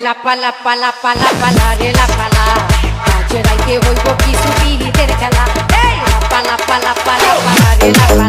লাপা লাপা লাপা লাপা লারে লাপালা কাজে রাইতে হইব কিছু বিহিতের খেলা। লাপা লাপা লাপা লাপা লারে লাপালা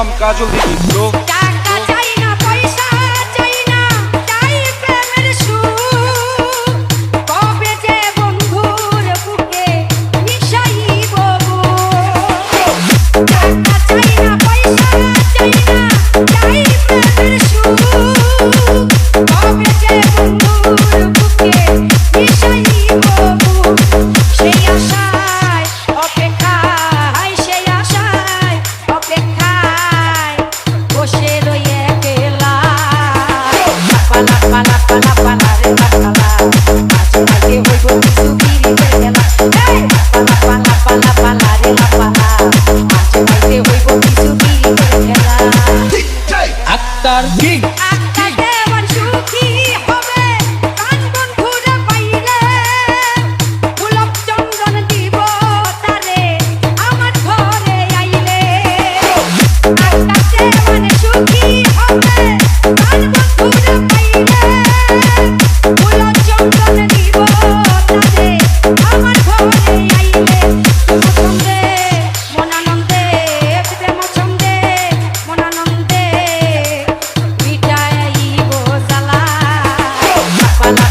from Kajol Didi, bro.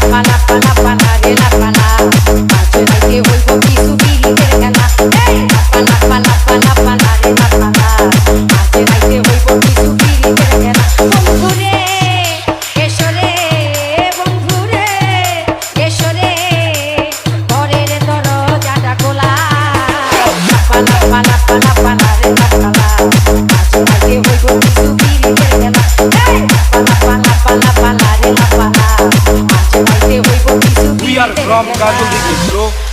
pana, pana, pana, pana, pana, pana, por causa do Big Show.